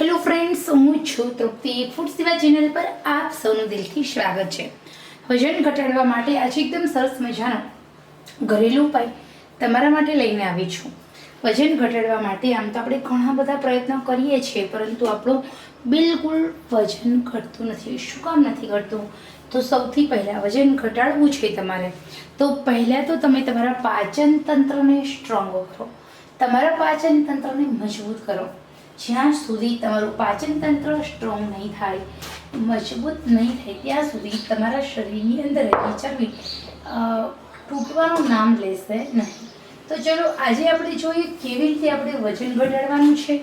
Hello friends હું છું તૃપ્તિ. Food સેવા ચેનલ પર આપ સૌનું દિલથી સ્વાગત છે. વજન ઘટાડવા માટે આજે એકદમ સરસ મજાનો ઘરેલું ઉપાય તમારા માટે લઈને આવી છું. વજન ઘટાડવા માટે આમ તો આપણે ઘણા બધા પ્રયત્નો કરીએ છીએ, પરંતુ આપણું બિલકુલ વજન ઘટતું નથી, શું કામ નથી ઘટતું? તો સૌથી પહેલાં વજન ઘટાડવું છે તમારે. તો પહેલાં તો તમે તમારા પાચન તંત્રને સ્ટ્રોંગ કરો. તમારા પાચન તંત્રને મજબૂત કરો. જ્યાં સુધી તમારું પાચન તંત્ર સ્ટ્રોંગ નહીં થાય, મજબૂત નહીં થાય, ત્યાં સુધી તમારા શરીરની અંદર ચરબી તૂટવાનું નામ લેશે નહીં. તો ચલો, આજે આપણે જોઈએ કેવી રીતે આપણે વજન ઘટાડવાનું છે,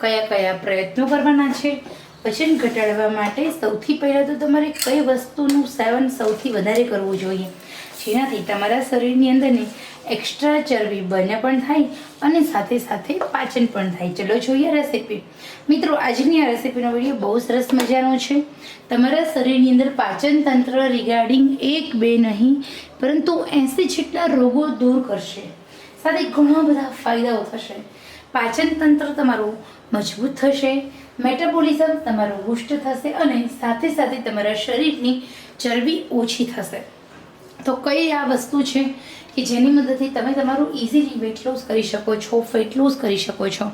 કયા કયા પ્રયત્નો કરવાના છે. વજન ઘટાડવા માટે સૌથી પહેલાં તો તમારે કઈ વસ્તુનું સેવન સૌથી વધારે કરવું જોઈએ? જેનાથી તમારા શરીરની અંદરની એક્સ્ટ્રા ચરબી બને પણ થાય અને સાથે સાથે પાચન પણ થાય. ચલો જોઈએ રેસીપી મિત્રો, આજની આ રેસીપીનો વીડિયો બહુ સરસ મજાનો છે. તમારા શરીરની અંદર પાચન તંત્ર રિગાર્ડિંગ એક, બે નહીં, પરંતુ એંસી જેટલા રોગો દૂર કરશે. સાથે ઘણા બધા ફાયદાઓ થશે. પાચન તંત્ર તમારું મજબૂત થશે મેટાબોલિઝમ તમારું બુસ્ટ થશે અને સાથે સાથે તમારા શરીરની ચરબી ઓછી થશે. તો કઈ આ વસ્તુ છે કે જેની મદદથી તમે તમારું ઇઝીલી વેટ લોસ કરી શકો છો ફેટ લોસ કરી શકો છો?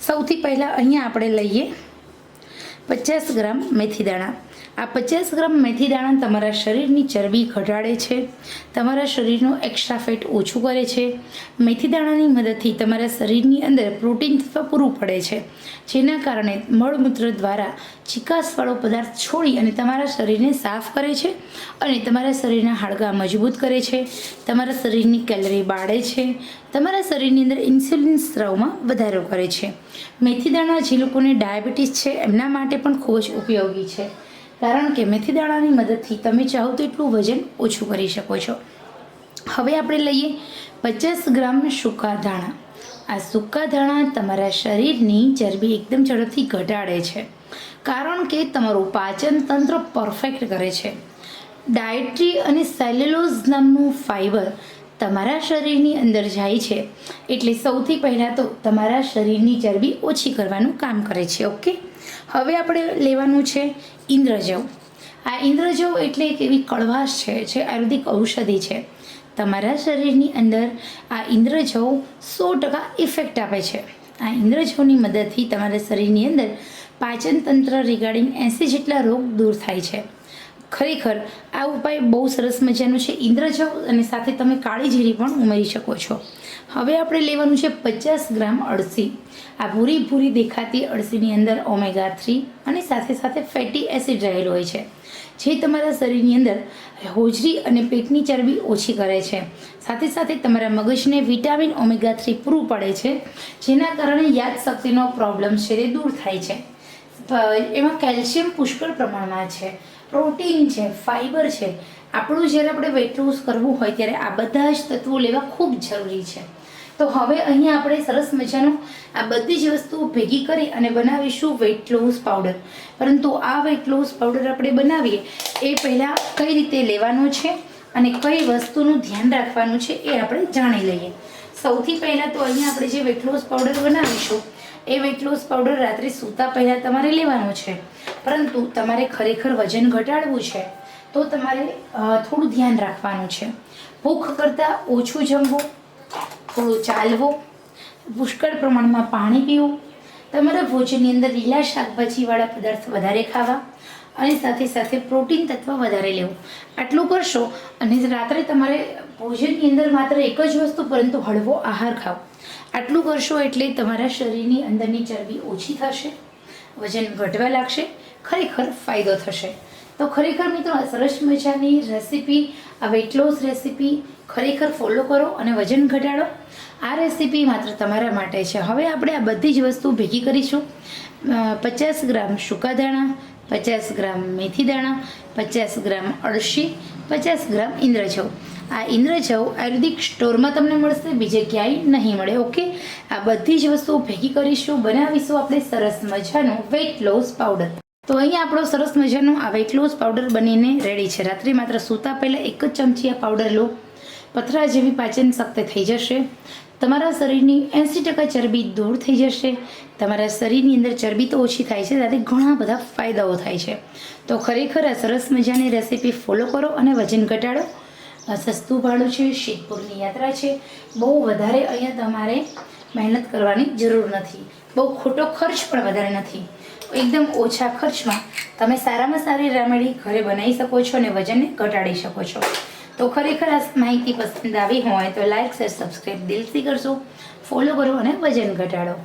સૌથી પહેલાં અહીંયા આપણે લઈએ. પચાસ ગ્રામ મેથી દાણા. આ પચાસ ગ્રામ મેથી દાણા તમારા શરીરની ચરબી ઘટાડે છે. તમારા શરીરનું એક્સ્ટ્રા ફેટ ઓછું કરે છે. મેથી દાણાની મદદથી તમારા શરીરની અંદર પ્રોટીન તત્વ પૂરું પડે છે. જેના કારણે મળમૂત્ર દ્વારા ચિકાસવાળો પદાર્થ છોડી અને તમારા શરીરને સાફ કરે છે અને તમારા શરીરના હાડકાં મજબૂત કરે છે. તમારા શરીરની કેલરી બાળે છે. તમારા શરીરની અંદર ઇન્સ્યુલિન સ્ત્રાવમાં વધારો કરે છે. મેથી દાણા જે લોકોને ડાયાબિટીસ છે, એમના માટે પણ ખૂબ જ ઉપયોગી છે. કારણ કે મેથી દાણાની મદદથી તમે ચાહો તો એટલું વજન ઓછું કરી શકો છો. હવે આપણે લઈએ પચાસ ગ્રામ સૂકા ધાણા. આ સૂકા ધાણા તમારા શરીરની ચરબી એકદમ ઝડપથી ઘટાડે છે. કારણ કે તમારું પાચન તંત્ર પરફેક્ટ કરે છે. ડાયટ્રી અને સેલ્યુલોઝ નામનું ફાઇબર તમારા શરીરની અંદર જાય છે. એટલે સૌથી પહેલાં તો તમારા શરીરની ચરબી ઓછી કરવાનું કામ કરે છે, ઓકે? હવે આપણે લેવાનું છે ઇન્દ્રજવ. આ ઇન્દ્રજવ એટલે એક એવી કડવાશ છે, જે આયુર્વેદિક ઔષધિ છે. તમારા શરીરની અંદર આ ઇન્દ્રજવ સો ટકા ઇફેક્ટ આપે છે. આ ઇન્દ્રજવની મદદથી તમારા શરીરની અંદર પાચનતંત્ર રિગાર્ડિંગ એંસી જેટલા રોગ દૂર થાય છે. ખરેખર આ ઉપાય બહુ સરસ મજાનો છે. ઇન્દ્રજવ અને સાથે તમે કાળી જીરી પણ ઉમેરી શકો છો. હવે આપણે લેવાનું છે પચાસ ગ્રામ અળસી. આ ભૂરી ભૂરી દેખાતી અળસીની અંદર ઓમેગા થ્રી અને સાથે સાથે ફેટી એસિડ રહેલો હોય છે. જે તમારા શરીરની અંદર હોજરી અને પેટની ચરબી ઓછી કરે છે. સાથે સાથે તમારા મગજને વિટામિન ઓમેગા થ્રી પૂરું પડે છે, જેના કારણે યાદશક્તિનો પ્રોબ્લેમ છે તે દૂર થાય છે. એમાં કેલ્શિયમ પુષ્કળ પ્રમાણમાં છે. પ્રોટીન છે, ફાઈબર છે, આપણું જ્યારે આપણે વેટ લોસ કરવું હોય ત્યારે આ બધા જ તત્વો લેવા ખૂબ જરૂરી છે. તો હવે અહીંયા આપણે સરસ મજાનું આ બધી જ વસ્તુઓ ભેગી કરી અને બનાવીશું વેટ લોસ પાવડર પરંતુ આ વેટ લોસ પાવડર આપણે બનાવીએ, એ પહેલાં કઈ રીતે લેવાનો છે અને કઈ વસ્તુનું ધ્યાન રાખવાનું છે એ આપણે જાણી લઈએ. સૌથી પહેલાં તો અહીંયા આપણે જે વેટ લોસ પાવડર બનાવીશું, એ વેટ લોસ પાવડર રાત્રે સૂતા પહેલાં તમારે લેવાનો છે. પરંતુ તમારે ખરેખર વજન ઘટાડવું છે, તો તમારે થોડું ધ્યાન રાખવાનું છે. ભૂખ કરતાં ઓછું જમવું, થોડું ચાલવું, પુષ્કળ પ્રમાણમાં પાણી પીવું, તમારા ભોજનની અંદર લીલા શાકભાજીવાળા પદાર્થ વધારે ખાવા અને સાથે સાથે પ્રોટીન તત્વ વધારે લેવું. આટલું કરશો અને રાત્રે તમારે ભોજનની અંદર માત્ર એક જ વસ્તુ, પરંતુ હળવો આહાર ખાઓ આટલું કરશો એટલે તમારા શરીરની અંદરની ચરબી ઓછી થશે, વજન ઘટવા લાગશે ખરેખર ફાયદો થશે. તો ખરેખર મિત્રો, આ સરસ મજાની રેસીપી આ વેટ લોસ રેસીપી ખરેખર ફોલો કરો અને વજન ઘટાડો. આ રેસીપી માત્ર તમારા માટે છે. હવે આપણે આ બધી જ વસ્તુ ભેગી કરીશું. પચાસ ગ્રામ સૂકા દાણા, પચાસ ગ્રામ મેથી દાણા, પચાસ ગ્રામ અળસી, પચાસ ગ્રામ ઇન્દ્રજવ. આ ઇન્દ્રજવ આયુર્વેદિક સ્ટોરમાં તમને મળશે, બીજે ક્યાંય નહીં મળે, ઓકે? આ બધી જ વસ્તુઓ ભેગી કરીશું, બનાવીશું આપણે સરસ મજાનો વેટ લોસ પાવડર તો અહીંયા આપણો સરસ મજાનો આ વેટ પાવડર બનીને રેડી છે. રાત્રે માત્ર સૂતા પહેલાં એક જ ચમચી આ પાવડર લો. પથરા જેવી પાચન શક્તિ થઈ જશે. તમારા શરીરની એંસી ટકા ચરબી દૂર થઈ જશે. તમારા શરીરની અંદર ચરબી તો ઓછી થાય છે ત્યારે ઘણા બધા ફાયદાઓ થાય છે. તો ખરેખર આ સરસ મજાની રેસીપી ફોલો કરો અને વજન ઘટાડો. આ સસ્તું ભાડું છે શીતપુરની યાત્રા છે. બહુ વધારે અહીંયા તમારે મહેનત કરવાની જરૂર નથી. બહુ ખોટો ખર્ચ પણ વધારે નથી. એકદમ ઓછા ખર્ચમાં તમે સારામાં સારી રેમેડી ઘરે બનાવી શકો છો અને વજનને ઘટાડી શકો છો. તો ખરેખર આ માહિતી પસંદ આવી હોય તો લાઈક શેર સબસ્ક્રાઈબ દિલથી કરશો ફોલો કરો અને વજન ઘટાડો.